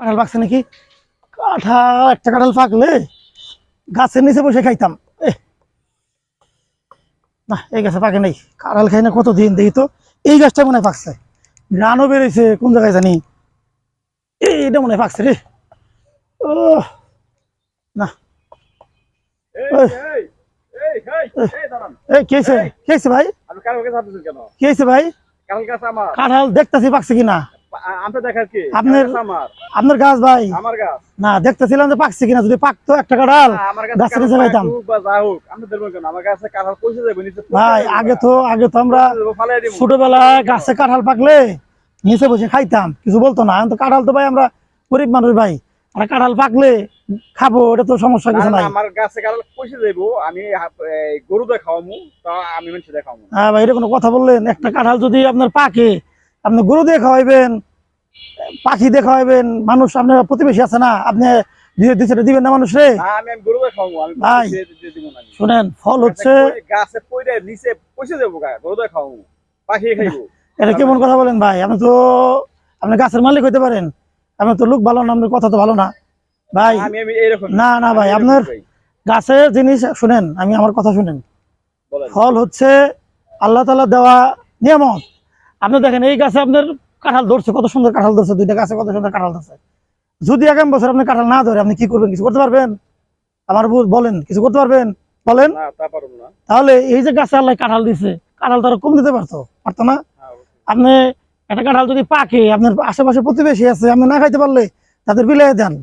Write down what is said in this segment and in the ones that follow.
কাঁঠাল পাকছে নাকি? কাঁঠাল একটা কাঁঠাল পাকলে গাছের নিচে বসে খাইতাম। না এই গাছে পাকে নেই। কাঁঠাল খাই না কতদিন দেখি তো। এই গাছটা মনে হয় পাকছে। গ্রানও বেরোইছে কোন জায়গায় জানি। এই এটা মনে হয় পাকছে রে। ও না। ভাই? কাছে আসতেছেন কেন? কে ভাই? কাছে আমার। কাঁঠাল দেখতেছি পাকছে কিনা। আপনার- কারোর কাছে আমার। আপনার গাছ ভাই? না দেখতেছিলাম যে পাকছে কিনা যদি পাকতো একটা কাঁঠাল। নিচে ভাই আগে তো আগে তো আমরা। ছোটবেলায় গাছে পাকলে নিচে বসে খাইতাম কিছু বলতো না। তো কাঁঠাল তো ভাই আমরা গরিব মানুষ ভাই। আর কাঁঠাল পাকলে খাব এটা তো সমস্যা কিছু নাই। আমার গাছে কাঁঠাল পয়সা যাব আমি গরু তা আমি মানুষ দেখাওয়ামু হ্যাঁ ভাই এটা কোনো কথা বললেন? একটা কাঁঠাল যদি আপনার পাকে আপনি গরু দিয়ে খাওয়াইবেন পাখি দিয়ে খাওয়াইবেন মানুষ আপনার প্রতিবেশী আছে না আপনি দিবেন না মানুষ রে? ভাই। শোনেন ফল হচ্ছে এটা কেমন কথা বলেন ভাই? আপনি তো আপনি গাছের মালিক হইতে পারেন আপনি তো লোক ভালো না আপনার কথা তো ভালো না। ভাই না না ভাই আপনার গাছের জিনিস শুনেন আমি আমার কথা শুনেন। ফল হচ্ছে আল্লাহ তালা দেওয়া নিয়ামত। আপনি দেখেন এই গাছে আপনার কাঁঠাল ধরছে কত সুন্দর কাঁঠাল ধরছে দুইটা গাছে কত সুন্দর কাঁঠাল ধরছে। যদি আগামী বছর আপনি কাঁঠাল না ধরে আপনি কি করবেন? কিছু করতে পারবেন? আমার বলেন কিছু করতে পারবেন? বলেন? তাহলে এই যে গাছে আল্লাহ কাঁঠাল দিছে কাঁঠাল তারা কম দিতে পারতো পারতো না? হ্যাঁ, আপনি একটা কাঁঠাল যদি পাকে আপনার আশেপাশে প্রতিবেশী আছে আপনি না খাইতে পারলে তাদের বিলাই দেন।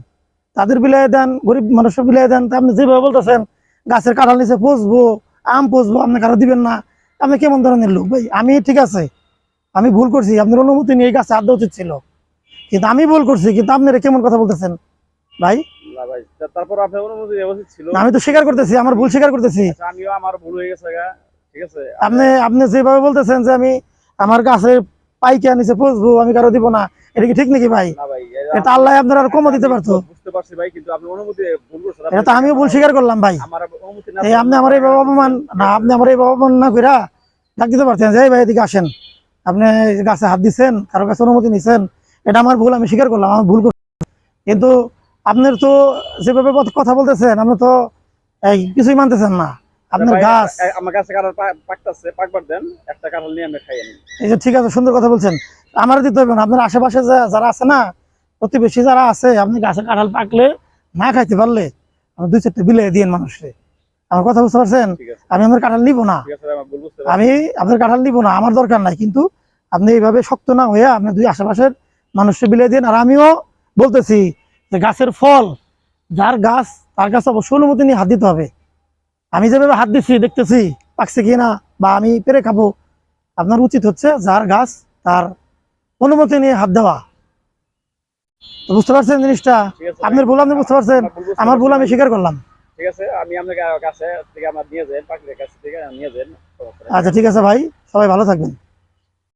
তাদের বিলাই দেন গরিব মানুষের বিলাই দেন। তা আপনি যেভাবে বলতেছেন গাছের কাঁঠাল নিচে পচবো আম পচবো আপনি কারও দিবেন না। আপনি কেমন ধরনের লোক? ভাই আমি ঠিক আছে। আমি ভুল করছি আপনার অনুমতি নিয়ে এই গাছে আদা উচিত ছিল। কিন্তু আমি ভুল করছি কিন্তু আপনারা কেমন কথা বলতেছেন? ভাই? না ভাই তা- তারপর আপনার অনুমতি উচিত ছিল। আমি তো স্বীকার করতেছি আমার ভুল স্বীকার করতেছি। আচ্ছা, আমিও আমার ভুল হয়ে গেছে ঠিক আছে? আপনি আপনি যেভাবে বলতেছেন যে আমি আমার গাছে পাইকা নিচে পচবো আমি কারও দিব না এটা কি ঠিক নাকি ভাই? এটা আল্লাহ আপনার আর কমও দিতে পারতো। বুঝতে পারছি ভাই কিন্তু আপনি অনুমতি ভুল করছেন। এটা আমিও ভুল স্বীকার করলাম ভাই। আমার অনুমতি না এই আপনি আমার এই বাবা অপমান না আপনি আমার এই বাবা অপমান না কইরা ডাক দিতে পারতেন যে ভাই এদিকে আসেন। আপনি গাছে হাত দিচ্ছেন কারও কাছে অনুমতি নিচ্ছেন এটা আমার ভুল আমি স্বীকার করলাম আমার ভুল কিন্তু আপনার তো যেভাবে কথা- বলতেছেন আপনি তো কিছুই মানতেছেন না। আপনার গাছ আমার কাছে কাঁঠাল পাকতাছে পাকবার দেন একটা কাঁঠাল নিয়ে আমি খাই এই যে ঠিক আছে সুন্দর কথা বলছেন। আমার দিতে হবে না আপনার আশেপাশে যারা আছে না প্রতিবেশী যারা আছে আপনি গাছে কাঁঠাল পাকলে না খাইতে পারলে দুই চারটে বিলে দিয়েন মানুষকে। আমার কথা বুঝতে পারছেন? আমি আমার কাঁঠাল নিব না। আমি আপনার কাঁঠাল নিব না আমার দরকার নাই। কিন্তু আপনি এইভাবে শক্ত না হয়ে আপনি দুই আশেপাশের মানুষকে বিলিয়ে দিন। আর আমিও বলতেছি যে গাছের ফল যার গাছ তার কাছে অবশ্যই অনুমতি নিয়ে হাত দিতে হবে। আমি যেভাবে হাত দিচ্ছি দেখতেছি পাকছে কি না বা আমি পেরে খাব আপনার উচিত হচ্ছে যার গাছ তার অনুমতি নিয়ে হাত দেওয়া। তো বুঝতে পারছেন জিনিসটা? আপনার ভুল আপনি বুঝতে পারছেন? আমার ভুল আমি স্বীকার করলাম। ঠিক আছে, আমি আপনাকে কাছে থেকে আমার নিয়ে যান পাখিদের কাছে থেকে নিয়ে যান আচ্ছা ঠিক আছে ভাই, সবাই ভালো থাকবেন।